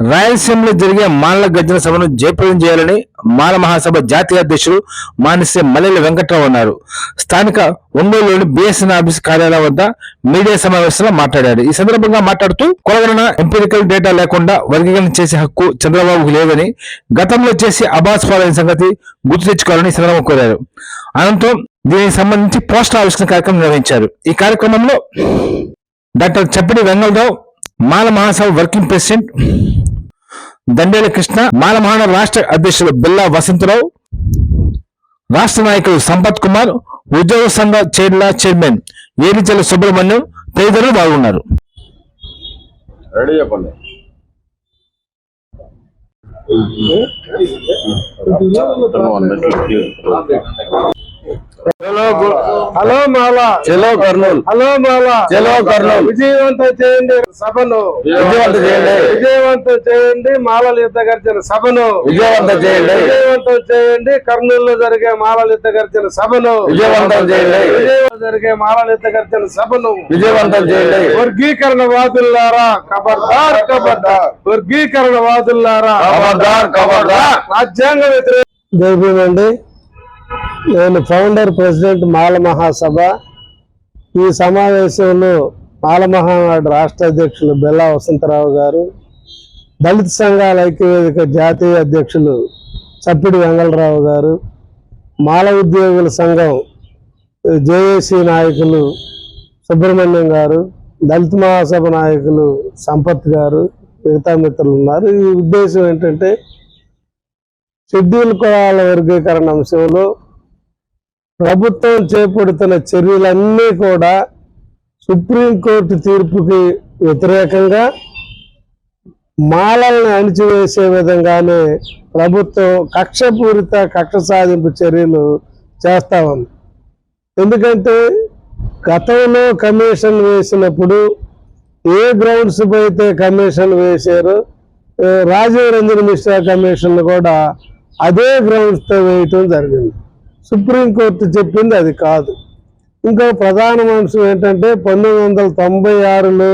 రాయలసీమలో జరిగే మానల గర్జన సభను జయప్రదం చేయాలని మాల మహాసభ జాతీయ అధ్యక్షులు మానిసే మల్లెల వెంకట్రావు అన్నారు. స్థానిక ఒంగోలులోని బిఎస్ఎన్ ఆఫీస్ కార్యాలయం వద్ద మీడియా సమావేశంలో మాట్లాడారు. ఈ సందర్భంగా మాట్లాడుతూ కులగణన ఎంపిరికల్ డేటా లేకుండా వర్గీకరణ చేసే హక్కు చంద్రబాబుకు లేదని గతంలో చేసి అబాస్ పాలైన సంగతి గుర్తు తెచ్చుకోవాలని చంద్రబాబు కోరారు. అనంతరం దీనికి సంబంధించి పోస్టర్ ఆవిష్కరణ కార్యక్రమం నిర్వహించారు. ఈ కార్యక్రమంలో doctor Chappati Vengalarao Mala Mahasabha working president Dandela Krishna Mala మహాన రాష్ట్ర అధ్యక్షులు బిల్లా వసంతరావు రాష్ట్ర నాయకులు సంపత్ కుమార్ ఉద్యోగ సంఘ చైర్ల చైర్మన్ ఏరిచల సుబ్రహ్మణ్యం తదితరులు పాల్గొన్నారు. చెప్పండి. హలో మాలా. చలో కర్నూలు. హలో మాలా. చలో కర్నూలు. విజయవంతం చేయండి సభను. విజయవంతం చేయండి. విజయవంతం చేయండి మాలల యుద్ధ గర్జన సభను. విజయవంతం చేయండి. విజయవంతం చేయండి కర్నూలులో జరిగే మాలల యుద్ధ గర్జన సభను. విజయవంతం చేయండి. విజయవంతం జరిగే మాలల యుద్ధ గర్జన సభను. విజయవంతం చేయండి. వర్గీకరణ వాదుల్లారా ఖబర్దార్ ఖబర్దార్ వర్గీకరణ వాదుల్లారా ఖబర్దార్ ఖబర్దార్ రాజ్యాంగ వ్యతిరేక జైభీమండి నేను ఫౌండర్ ప్రెసిడెంట్ మాల మహాసభ ఈ సమావేశంలో మాల మహానాడు రాష్ట్ర అధ్యక్షులు బెల్లా వసంతరావు గారు దళిత సంఘాల ఐక్యవేదిక జాతీయ అధ్యక్షులు చప్పిడి వెంగళరావు గారు మాల ఉద్యోగుల సంఘం జేఏసీ నాయకులు సుబ్రహ్మణ్యం గారు దళిత మహాసభ నాయకులు సంపత్ గారు మిగతా మిత్రులు ఉన్నారు. ఈ ఉద్దేశం ఏంటంటే షెడ్యూల్ కులాల వర్గీకరణ అంశంలో ప్రభుత్వం చేపడుతున్న చర్యలన్నీ కూడా సుప్రీంకోర్టు తీర్పుకి వ్యతిరేకంగా మాలల్ని అణిచివేసే విధంగానే ప్రభుత్వం కక్షపూరిత కక్ష సాధింపు చర్యలు చేస్తా ఉంది. ఎందుకంటే గతంలో కమిషన్ వేసినప్పుడు ఏ గ్రౌండ్స్ అయితే కమిషన్ వేశారో రాజీవ్ రంజన్ మిశ్రా కమిషన్ కూడా అదే గ్రౌండ్స్తో వేయటం జరిగింది. సుప్రీంకోర్టు చెప్పింది అది కాదు. ఇంకో ప్రధాన అంశం ఏంటంటే పంతొమ్మిది వందల తొంభై ఆరులో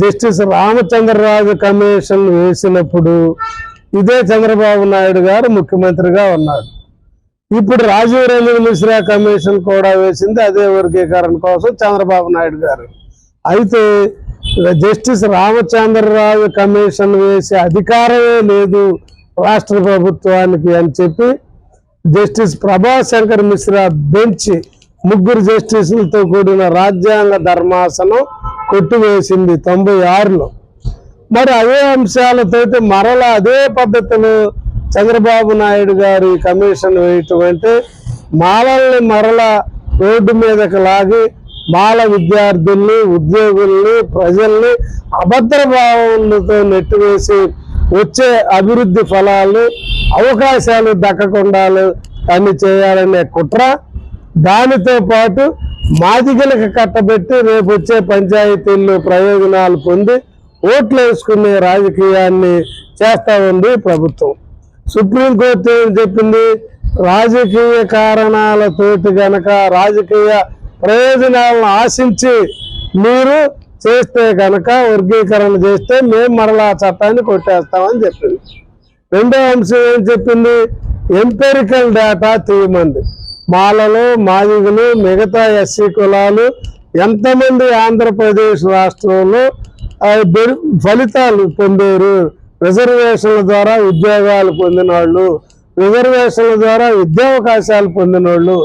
జస్టిస్ రామచంద్రరాజు కమిషన్ వేసినప్పుడు ఇదే చంద్రబాబు నాయుడు గారు ముఖ్యమంత్రిగా ఉన్నాడు. ఇప్పుడు రాజీవ్ రంజన్ మిశ్రా కమిషన్ కూడా వేసింది అదే వర్గీకరణ కోసం చంద్రబాబు నాయుడు గారు. అయితే జస్టిస్ రామచంద్రరాజు కమిషన్ వేసే అధికారమే లేదు రాష్ట్ర ప్రభుత్వానికి అని చెప్పి జస్టిస్ ప్రభాశంకర్ మిశ్రా బెంచ్ ముగ్గురు జస్టిసులతో కూడిన రాజ్యాంగ ధర్మాసనం కొట్టివేసింది తొంభై ఆరులో. మరి అదే అంశాలతోటి మరల అదే పద్ధతిలో చంద్రబాబు నాయుడు గారి కమిషన్ వేయటం అంటే మాలల్ని మరల రోడ్డు మీదకి లాగి బాల విద్యార్థుల్ని ఉద్యోగుల్ని ప్రజల్ని అభద్ర భావనతో నెట్టివేసి వచ్చే అభివృద్ధి ఫలాలు అవకాశాలు దక్కకుండా అని చేయాలనే కుట్ర. దానితో పాటు మాదిగలకు కట్టబెట్టి రేపు వచ్చే పంచాయతీల్లో ప్రయోజనాలు పొంది ఓట్లు వేసుకునే రాజకీయాన్ని చేస్తా ఉంది ప్రభుత్వం. సుప్రీంకోర్టు ఏం చెప్పింది? రాజకీయ కారణాలతోటి గనక రాజకీయ ప్రయోజనాలను ఆశించి మీరు చేస్తే కనుక వర్గీకరణ చేస్తే మేము మరలా చట్టాన్ని కొట్టేస్తామని చెప్పింది. రెండో అంశం ఏం చెప్పింది? ఎంపెరికల్ డేటా తీయమంది మాలలు మాదిగులు మిగతా ఎస్సీ కులాలు ఎంతమంది ఆంధ్రప్రదేశ్ రాష్ట్రంలో ఫలితాలు పొందారు? రిజర్వేషన్ల ద్వారా ఉద్యోగాలు పొందిన వాళ్ళు రిజర్వేషన్ల ద్వారా విద్యావకాశాలు పొందిన వాళ్ళు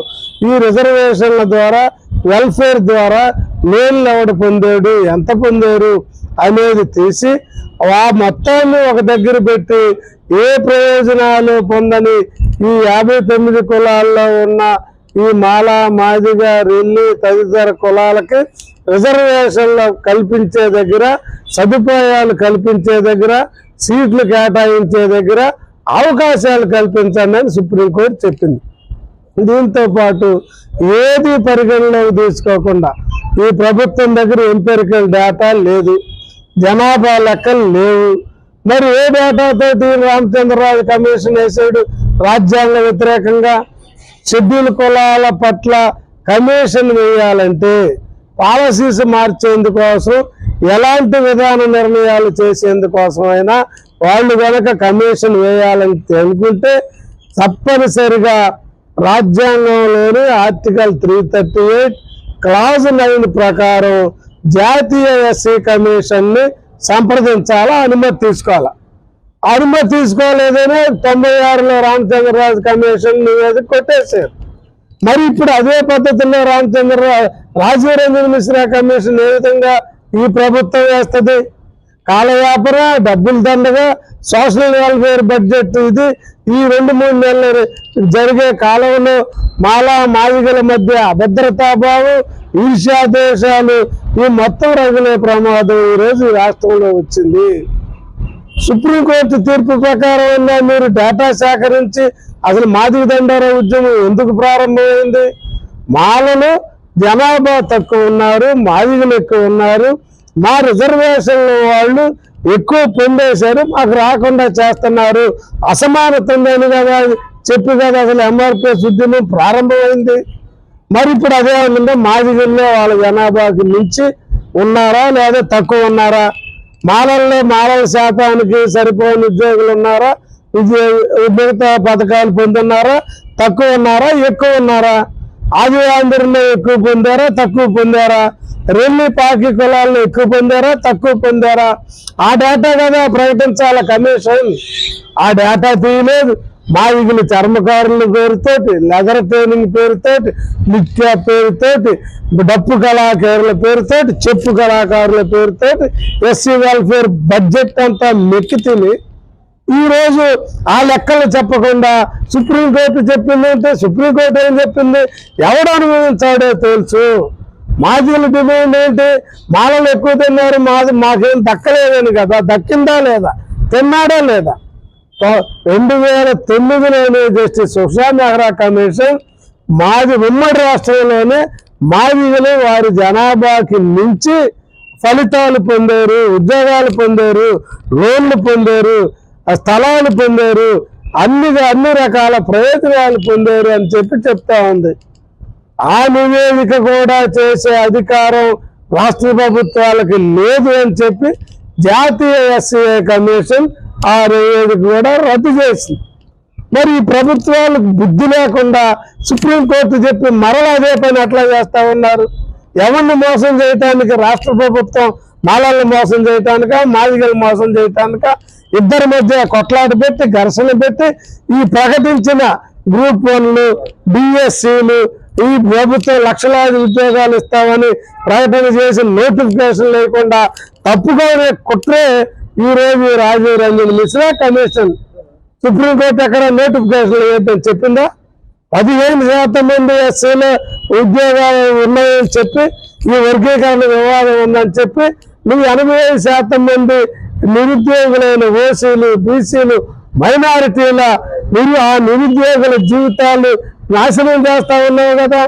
ఈ రిజర్వేషన్ల ద్వారా వెల్ఫేర్ ద్వారా లోన్లు ఎవడు పొందాడు ఎంత పొందారు అనేది తీసి ఆ మొత్తాన్ని ఒక దగ్గర పెట్టి ఏ ప్రయోజనాలు పొందని ఈ యాభై తొమ్మిది కులాల్లో ఉన్న ఈ మాల మాదిగ రెల్లి తదితర కులాలకి రిజర్వేషన్లు కల్పించే దగ్గర సదుపాయాలు కల్పించే దగ్గర సీట్లు కేటాయించే దగ్గర అవకాశాలు కల్పించండి అని సుప్రీంకోర్టు చెప్పింది. దీంతో పాటు ఏది పరిగణలోకి తీసుకోకుండా ఈ ప్రభుత్వం దగ్గర ఎంపెరికల్ డేటా లేదు. జనాభా లెక్కలు లేవు. మరి ఏ డేటాతో రామచంద్రరాజు కమిషన్ వేసాడు? రాజ్యాంగ వ్యతిరేకంగా షెడ్యూల్ కులాల పట్ల కమిషన్ వేయాలంటే పాలసీస్ మార్చేందుకోసం ఎలాంటి విధాన నిర్ణయాలు చేసేందుకోసమైనా వాళ్ళు కనుక కమిషన్ వేయాలని అనుకుంటే తప్పనిసరిగా రాజ్యాంగంలోని article three thirty eight clause nine ప్రకారం జాతీయ ఎస్సీ కమిషన్ని సంప్రదించాలా అనుమతి తీసుకోవాలా? అనుమతి తీసుకోలేదని తొంభై ఆరులో రామచంద్రరాజు కమిషన్ నివేదిక కొట్టేశారు. మరి ఇప్పుడు అదే పద్ధతిలో రామచంద్ర రాజీవ్ రంజన్ మిశ్రా కమిషన్ ఏ విధంగా ఈ ప్రభుత్వం వేస్తుంది? కాలయాపన డబ్బులు దండగా సోషల్ వెల్ఫేర్ బడ్జెట్ ఇది ఈ రెండు మూడు నెలలు జరిగే కాలంలో మాలా మాదిగల మధ్య అభద్రతాభావం ఈర్ష్యాదేశాలు ఈ మొత్తం రగిలే ప్రమాదం ఈరోజు రోజు రాష్ట్రంలో వచ్చింది. సుప్రీంకోర్టు తీర్పు ప్రకారం మీరు డేటా సేకరించి అసలు మాదిగ దండార ఉద్యమం ఎందుకు ప్రారంభమైంది? మాలలు జనాభా తక్కువ ఉన్నారు మాదిగలు ఎక్కువ ఉన్నారు. మా రిజర్వేషన్ల వాళ్ళు ఎక్కువ పొందేశారు మాకు రాకుండా చేస్తున్నారు. అసమానత ఉందని కదా చెప్పి కదా అసలు ఎంఆర్పీ ఉద్యమం ప్రారంభమైంది. మరి ఇప్పుడు అదే ఉందంటే మాదిగల్లో వాళ్ళ జనాభాకి మించి ఉన్నారా లేదా తక్కువ ఉన్నారా? మాలల్లో మాలల శాతానికి సరిపోని ఉద్యోగులు ఉన్నారా? మిగతా పథకాలు పొందున్నారా? తక్కువ ఉన్నారా? ఎక్కువ ఉన్నారా? ఆదివాంధ్రంలో ఎక్కువ పొందారా? తక్కువ పొందారా? రెల్లి పాకి కులాల్లో ఎక్కువ పొందారా తక్కువ పొందారా? ఆ డేటా కదా ప్రకటించాల కమిషన్. ఆ డేటా తీయలేదు. మాదిగులు చర్మకారుల పేరుతోటి లెదర్ ట్రైనింగ్ పేరుతోటి నిత్య పేరుతోటి డప్పు కళాకారుల పేరుతోటి చెప్పు కళాకారుల పేరుతోటి ఎస్సీ వెల్ఫేర్ బడ్జెట్ అంతా మెక్కి తిని ఈ రోజు ఆ లెక్కలు చెప్పకుండా సుప్రీంకోర్టు చెప్పిందంటే సుప్రీంకోర్టు ఏం చెప్పింది? ఎవడు అనుభవించాడో తెలుసు. మాజీల డిమాండ్ ఏంటి? మాలలు ఎక్కువ తిన్నారు మాది మాకేం దక్కలేదని కదా. దక్కిందా లేదా? తిన్నాడా లేదా? రెండు వేల తొమ్మిదిలోనే జస్టిస్ ఉషా మెహ్రా కమిషన్ మాది ఉమ్మడి రాష్ట్రంలోనే మాదిగలు వారి జనాభాకి మించి ఫలితాలు పొందారు ఉద్యోగాలు పొందారు లోన్లు పొందారు స్థలాలు పొందారు అన్ని అన్ని రకాల ప్రయోజనాలు పొందారు అని చెప్పి చెప్తా ఉంది. ఆ నివేదిక కూడా చేసే అధికారం రాష్ట్ర ప్రభుత్వాలకి లేదు అని చెప్పి జాతీయ ఎస్సీఏ కమిషన్ ఆ నివేదిక కూడా రద్దు చేసింది. మరి ఈ ప్రభుత్వాలకు బుద్ధి లేకుండా సుప్రీంకోర్టు చెప్పి మరలా అదే పని అట్లా చేస్తా ఉన్నారు. ఎవరిని మోసం చేయటానికి రాష్ట్ర ప్రభుత్వం మాలల్ని మోసం చేయటానిక మాదిగలు మోసం చేయటానిక ఇద్దరి మధ్య కొట్లాట పెట్టి ఘర్షణ పెట్టి ఈ ప్రకటించిన గ్రూప్ వన్లు డిఎస్సీలు ఈ ప్రభుత్వం లక్షలాది ఉద్యోగాలు ఇస్తామని ప్రకటన చేసి నోటిఫికేషన్ లేకుండా తప్పుకోనే కుట్రే ఈరోజు Rajiv Ranjan Mishra commission supreme court ఎక్కడ నోటిఫికేషన్ లేదని చెప్పిందా? పదిహేను శాతం మంది ఎస్సీలో ఉద్యోగాలు ఉన్నాయని చెప్పి ఈ వర్గీకరణ వివాదం ఉందని చెప్పి నువ్వు ఎనభై ఐదు శాతం మంది నిరుద్యోగులైన ఓసీలు బీసీలు మైనారిటీల నిరు ఆ నిరుద్యోగుల జీవితాలు నాశనం చేస్తా ఉన్నావు కదా.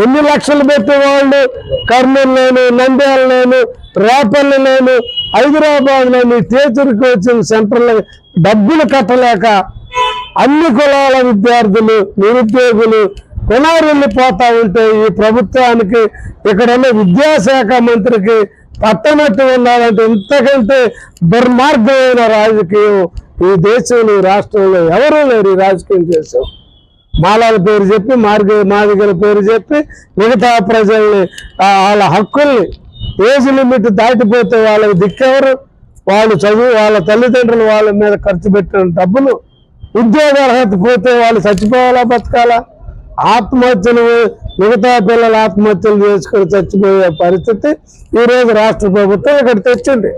ఎన్ని లక్షలు పెట్టి వాళ్ళు కర్నూలులోను నంద్యాలలోను రేపల్లిలోను హైదరాబాద్లోని టీచర్ కోచింగ్ సెంటర్లో డబ్బులు కట్టలేక అన్ని కులాల విద్యార్థులు నిరుద్యోగులు కులారెళ్ళిపోతా ఉంటే ఈ ప్రభుత్వానికి ఇక్కడున్న విద్యాశాఖ మంత్రికి పట్టనట్టు ఉండాలంటే ఇంతకంటే దుర్మార్గమైన రాజకీయం ఈ దేశంలో రాష్ట్రంలో ఎవరూ లేరు రాజకీయం చేశాం మాలాల పేరు చెప్పి మార్గ మాదిగల పేరు చెప్పి మిగతా ప్రజల్ని వాళ్ళ హక్కుల్ని ఏజ్ లిమిట్ దాటిపోతే వాళ్ళకి దిక్కెవరు? వాళ్ళు చదువు వాళ్ళ తల్లిదండ్రులు వాళ్ళ మీద ఖర్చు పెట్టిన డబ్బులు ఉద్యోగ అర్హత పోతే వాళ్ళు చచ్చిపోవాలా బతకాలా? ఆత్మహత్యలు మిగతా పిల్లలు ఆత్మహత్యలు చేసుకొని చచ్చిపోయే పరిస్థితి ఈరోజు రాష్ట్ర ప్రభుత్వం ఇక్కడ తెచ్చింది.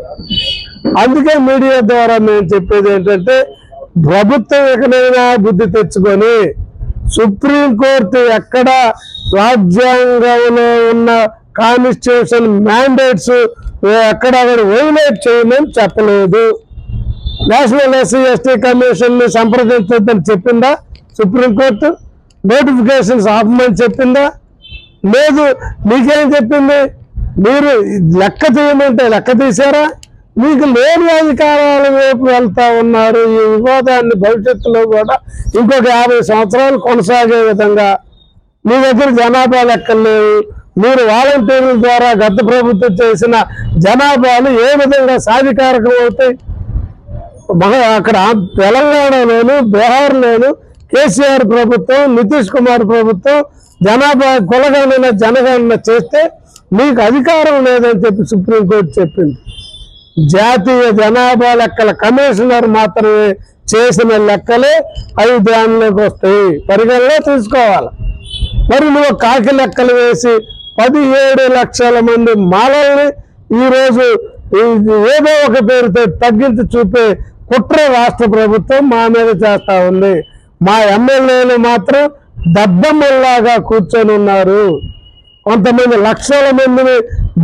అందుకే మీడియా ద్వారా మేము చెప్పేది ఏంటంటే ప్రభుత్వం ఎక్కడైనా బుద్ధి తెచ్చుకొని సుప్రీంకోర్టు ఎక్కడ రాజ్యాంగంలో ఉన్న కాన్స్టిట్యూషన్ మ్యాండేట్స్ ఎక్కడ వైలేట్ చేయమని చెప్పలేదు. నేషనల్ ఎస్సీ ఎస్టీ కమిషన్ని సంప్రదించొద్దని చెప్పిందా సుప్రీంకోర్టు? నోటిఫికేషన్స్ ఆపమని చెప్పిందా? లేదు మీకేం చెప్పింది? మీరు లెక్క తీయమంటే లెక్క తీసారా మీకు లేని అధికారాల వైపు వెళ్తా ఉన్నారు. ఈ వివాదాన్ని భవిష్యత్తులో కూడా ఇంకొక యాభై సంవత్సరాలు కొనసాగే విధంగా మీ దగ్గర జనాభా లెక్కలు లేవు. మీరు వాలంటీర్ల ద్వారా గత ప్రభుత్వం చేసిన జనాభాలు ఏ విధంగా సాధికారకం అవుతాయి? మహా అక్కడ తెలంగాణలోను బీహార్లోను కేసీఆర్ ప్రభుత్వం నితీష్ కుమార్ ప్రభుత్వం జనాభా కులగణన జనగణన చేస్తే మీకు అధికారం లేదని చెప్పి సుప్రీంకోర్టు చెప్పింది. జాతీయ జనాభా లెక్కల కమిషనర్ మాత్రమే చేసిన లెక్కలే అవి దానిలోకి వస్తాయి. పరిగణలో తీసుకోవాలి మరి నువ్వు కాకి లెక్కలు వేసి పదిహేడు లక్షల మంది మాలల్ని ఈరోజు ఏదో ఒక పేరుతో తగ్గించి చూపే కుట్ర రాష్ట్ర ప్రభుత్వం మా మీద చేస్తూ ఉంది. మా ఎమ్మెల్యేలు మాత్రం దబ్బమ్మల్లాగా కూర్చొని ఉన్నారు. కొంతమంది లక్షల మందిని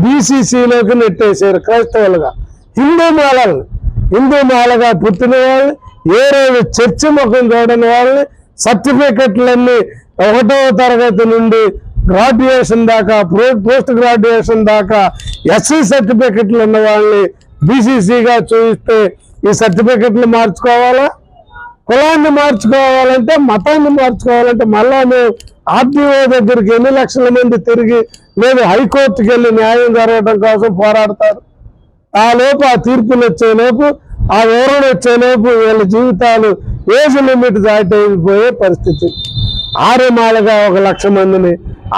బీసీసీలోకి నెట్టేశారు క్రైస్తవులుగా. హిందూ మాలలు. హిందూ మాలగా పుట్టిన వాళ్ళు ఏ రోజు చర్చి ముఖం చూడని వాళ్ళని సర్టిఫికెట్లన్నీ ఒకటవ తరగతి నుండి గ్రాడ్యుయేషన్ దాకా పోస్ట్ గ్రాడ్యుయేషన్ దాకా ఎస్సీ సర్టిఫికెట్లు ఉన్న వాళ్ళని బీసీసీగా చూపిస్తే ఈ సర్టిఫికెట్లు మార్చుకోవాలా? కులాన్ని మార్చుకోవాలంటే మతాన్ని మార్చుకోవాలంటే మళ్ళా మేము ఆర్టీఓ దగ్గరికి ఎన్ని లక్షల మంది తిరిగి లేదు హైకోర్టుకి వెళ్ళి న్యాయం జరగడం కోసం పోరాడతారు. ఆ లోపు ఆ తీర్పులు వచ్చేలోపు ఆ వివరణ వచ్చేలోపు వీళ్ళ జీవితాలు ఏజ్ లిమిట్ దాటైపోయే పరిస్థితి. ఆర్యమాలగా ఒక లక్ష మందిని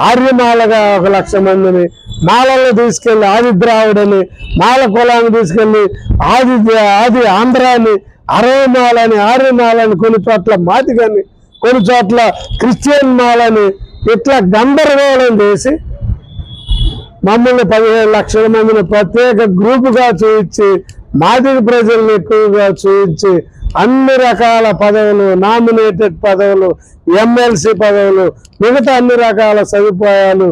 ఆర్యమాలగా ఒక లక్ష మందిని మాలలో తీసుకెళ్ళి ఆది ద్రావిడని మాల కులాన్ని తీసుకెళ్ళి ఆది ఆది ఆంధ్రాని అరవై మాలని ఆర్యమాలని కొన్ని చోట్ల మాదిగని కొన్ని చోట్ల క్రిస్టియన్ మాలని ఇట్లా గందరగోళం చేసి మమ్మల్ని పదిహేను లక్షల మందిని ప్రత్యేక గ్రూపుగా చూపించి మాదిక ప్రజల్ని ఎక్కువగా చూపించి అన్ని రకాల పదవులు నామినేటెడ్ పదవులు ఎమ్మెల్సీ పదవులు మిగతా అన్ని రకాల సదుపాయాలు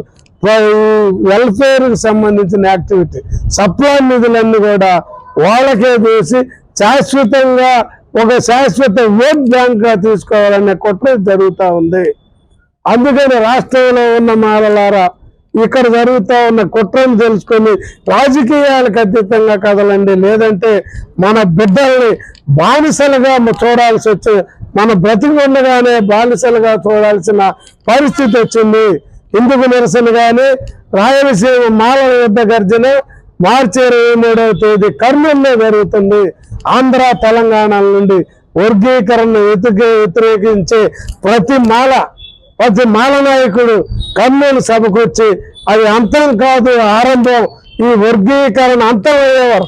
వెల్ఫేర్కి సంబంధించిన యాక్టివిటీ సప్లై నిధులన్నీ కూడా వాళ్ళకే చూసి శాశ్వతంగా ఒక శాశ్వత ఓట్ బ్యాంక్గా తీసుకోవాలనే కుట్ర జరుగుతూ ఉంది. అందుకని రాష్ట్రంలో ఉన్న మాలలారా ఇక్కడ జరుగుతూ ఉన్న కుట్రను తెలుసుకొని రాజకీయాలకు అతీతంగా కదలండి. లేదంటే మన బిడ్డల్ని బానిసలుగా చూడాల్సి వచ్చి మన బ్రతికుండగానే బానిసలుగా చూడాల్సిన పరిస్థితి వచ్చింది. ఇందుకు నిరసనగానే రాయలసీమ మాలవ యుద్ధ గర్జన మార్చి ఇరవై మూడవ తేదీ కర్నూలులో జరుగుతుంది. ఆంధ్ర తెలంగాణ నుండి వర్గీకరణను వ్యతిరేకించే ప్రతి మాల వచ్చి మాలనాయకుడు కర్నూలు సభకు వచ్చి అది అంతం కాదు ఆరంభం. ఈ వర్గీకరణ అంతం అయ్యేవారు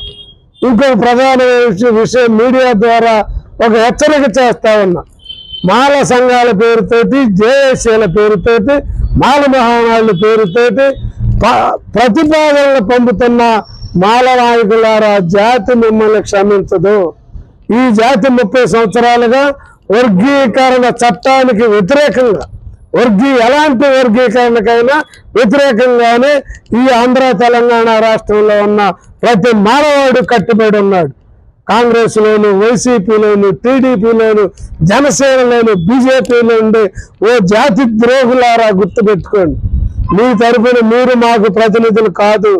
ఇంకొక ప్రధాన విషయం- మీడియా ద్వారా ఒక హెచ్చరిక చేస్తా ఉన్నా. మాల సంఘాల పేరుతోటి జేఏసీల పేరుతోటి మాల మహానాయుల పేరుతోటి ప- ప్రతిపాదనలు పంపుతున్న మాల నాయకులారా జాతి మిమ్మల్ని క్షమించదు. ఈ జాతి ముప్పై సంవత్సరాలుగా వర్గీకరణ చట్టానికి వ్యతిరేకంగా వర్గీ ఎలాంటి వర్గీకరణకైనా వ్యతిరేకంగానే ఈ ఆంధ్ర తెలంగాణ రాష్ట్రంలో ఉన్న ప్రతి మానవాడు కట్టుబడి ఉన్నాడు. కాంగ్రెస్లోను వైసీపీలోను టీడీపీలోను జనసేనలోను బీజేపీలో ఉండే ఓ జాతి ద్రోహులారా గుర్తుపెట్టుకోండి. మీ తరపున మీరు మాకు ప్రతినిధులు కాదు.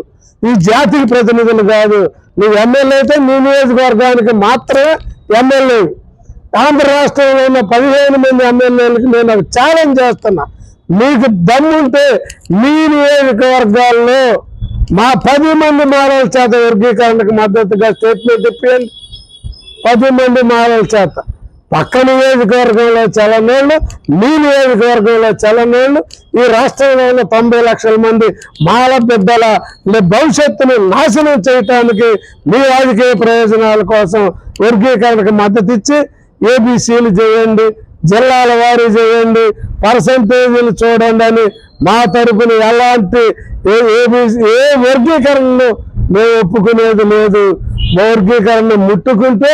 ఈ జాతికి ప్రతినిధులు కాదు. నువ్వు ఎమ్మెల్యే అయితే మీ నియోజకవర్గానికి మాత్రమే ఎమ్మెల్యే. ఆంధ్ర రాష్ట్రంలో ఉన్న పదిహేను మంది ఎమ్మెల్యేలకు నేను ఒక ఛాలెంజ్ చేస్తున్నా. మీకు దమ్ముంటే మీ నియోజకవర్గాల్లో మా పది మంది మారల చేత వర్గీకరణకు మద్దతుగా స్టేట్మెంట్ ఇప్పియండి. పది మంది మారల చేత. పక్క నియోజకవర్గంలో చలనోళ్ళు మీ నియోజకవర్గంలో చలనేళ్ళు ఈ రాష్ట్రంలో ఉన్న తొంభై లక్షల మంది మాల బిడ్డల భవిష్యత్తును నాశనం చేయటానికి మీ రాజకీయ ప్రయోజనాల కోసం వర్గీకరణకు మద్దతు ఇచ్చి ఏబీసీలు చేయండి జిల్లాల వారీ చేయండి పర్సంటేజీలు చూడండి అని మా తరపున ఎలాంటి ఏ ఏ వర్గీకరణను మేము ఒప్పుకునేది లేదు. వర్గీకరణ ముట్టుకుంటే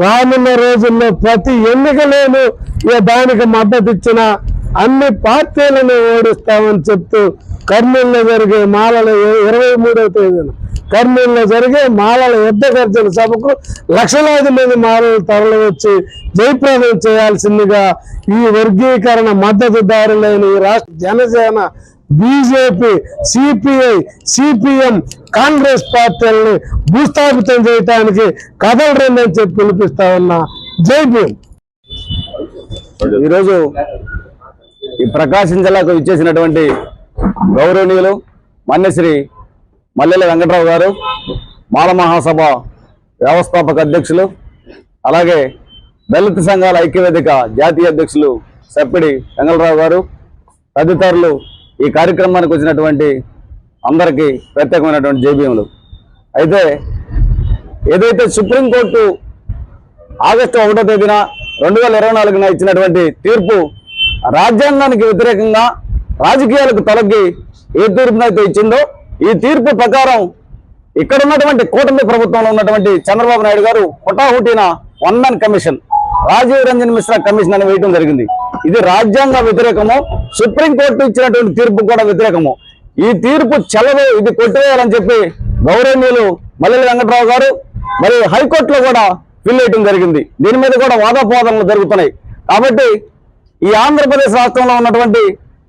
రానున్న రోజుల్లో ప్రతి ఎన్నికలోనూ ఇక దానికి మద్దతు ఇచ్చిన అన్ని పార్టీలను ఓడిస్తామని చెప్తూ కర్నూలులో జరిగే మాలలో ఇరవై మూడవ తేదీన కర్నూలులో జరిగే మాలల యుద్ధ గర్జన సభకు లక్షలాది మంది మాలలు తరలివచ్చి జయప్రదం చేయాల్సిందిగా ఈ వర్గీకరణ మద్దతుదారులైన ఈ రాష్ట్ర Janasena BJP CPI CPM Congress పార్టీలని భూస్థాపితం చేయడానికి కదలరండి చెప్పి పిలిపిస్తా ఉన్నా. జైపీఎం ఈరోజు ఈ ప్రకాశం జిల్లాకు ఇచ్చేసినటువంటి గౌరవనీయులు మన్యశ్రీ మల్లెల వెంకట్రావు గారు మాల మహాసభ వ్యవస్థాపక అధ్యక్షులు అలాగే దళిత సంఘాల ఐక్యవేదిక జాతీయ అధ్యక్షులు సప్పిడి వెంగళరావు గారు తదితరులు ఈ కార్యక్రమానికి వచ్చినటువంటి అందరికీ ప్రత్యేకమైనటువంటి జేబీఎంలు. అయితే ఏదైతే సుప్రీంకోర్టు ఆగస్టు ఒకటో తేదీన రెండు వేల ఇరవై నాలుగున ఇచ్చినటువంటి తీర్పు రాజ్యాంగానికి వ్యతిరేకంగా రాజకీయాలకు తొలగి ఏ తీర్పునైతే ఇచ్చిందో ఈ తీర్పు ప్రకారం ఇక్కడ ఉన్నటువంటి కూటమి ప్రభుత్వంలో ఉన్నటువంటి చంద్రబాబు నాయుడు గారు హుటాహుటిన one man commission Rajiv Ranjan Mishra commission అని వేయడం జరిగింది. ఇది రాజ్యాంగ వ్యతిరేకము సుప్రీంకోర్టు ఇచ్చినటువంటి తీర్పు కూడా వ్యతిరేకము. ఈ తీర్పు చెలవు ఇది కొట్టివేయాలని చెప్పి గౌరవనీయులు మల్లెల వెంకటరావు గారు మరి హైకోర్టులో కూడా ఫిల్ వేయటం జరిగింది. దీని మీద కూడా వాదోపవాదనలు జరుగుతున్నాయి. కాబట్టి ఈ ఆంధ్రప్రదేశ్ రాష్ట్రంలో ఉన్నటువంటి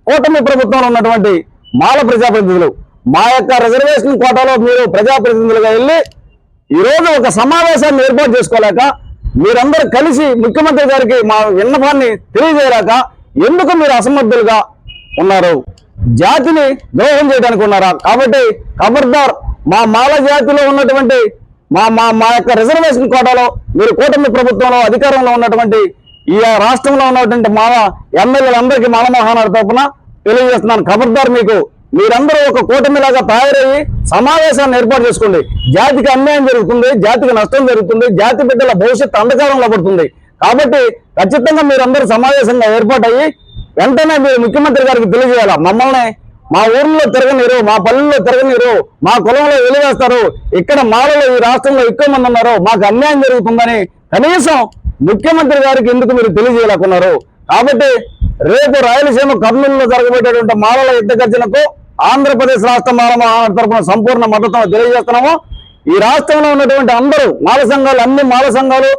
కూటమి ప్రభుత్వంలో ఉన్నటువంటి మాల ప్రజాప్రతినిధులు మా యొక్క రిజర్వేషన్ కోటాలో మీరు ప్రజాప్రతినిధులుగా వెళ్ళి ఈ రోజు ఒక సమావేశాన్ని ఏర్పాటు చేసుకోలేక మీరందరూ కలిసి ముఖ్యమంత్రి గారికి మా విన్నపాన్ని తెలియజేయలేక ఎందుకు మీరు అసమర్థులుగా ఉన్నారు? జాతిని ద్రోహం చేయడానికి ఉన్నారా? కాబట్టి ఖబర్దార్ మా మాల జాతిలో ఉన్నటువంటి మా మా మా యొక్క రిజర్వేషన్ కోటాలో మీరు కూటమి ప్రభుత్వంలో అధికారంలో ఉన్నటువంటి ఈ రాష్ట్రంలో ఉన్నటువంటి మాల ఎమ్మెల్యేలందరికీ మాల మహానాడు తరపున తెలియజేస్తున్నాను. ఖబర్దార్ మీకు మీరందరూ ఒక కూటమిలాగా తయారయ్యి సమావేశాన్ని ఏర్పాటు చేసుకోండి. జాతికి అన్యాయం జరుగుతుంది జాతికి నష్టం జరుగుతుంది జాతి బిడ్డల భవిష్యత్తు అంధకారంలో పడుతుంది. కాబట్టి ఖచ్చితంగా మీరందరూ సమావేశంగా ఏర్పాటయ్యి వెంటనే మీరు ముఖ్యమంత్రి గారికి తెలియజేయాల? మమ్మల్ని మా ఊర్లో తిరగనీరు మా పల్లెల్లో తిరగనీరు మా కులంలో వెలివేస్తారు. ఇక్కడ మాలలో ఈ రాష్ట్రంలో ఎక్కువ మంది ఉన్నారు. మాకు అన్యాయం జరుగుతుందని కనీసం ముఖ్యమంత్రి గారికి ఎందుకు మీరు తెలియజేయాలనుకున్నారు కాబట్టి రేపు రాయలసీమ కర్నూలులో జరగబోయేటటువంటి మాలల యుద్ధ గర్జనకు ఆంధ్రప్రదేశ్ రాష్ట్ర మాల తరఫున సంపూర్ణ మద్దతు తెలియజేస్తున్నాము. ఈ రాష్ట్రంలో ఉన్నటువంటి అందరూ మాల సంఘాలు అన్ని మాల సంఘాలు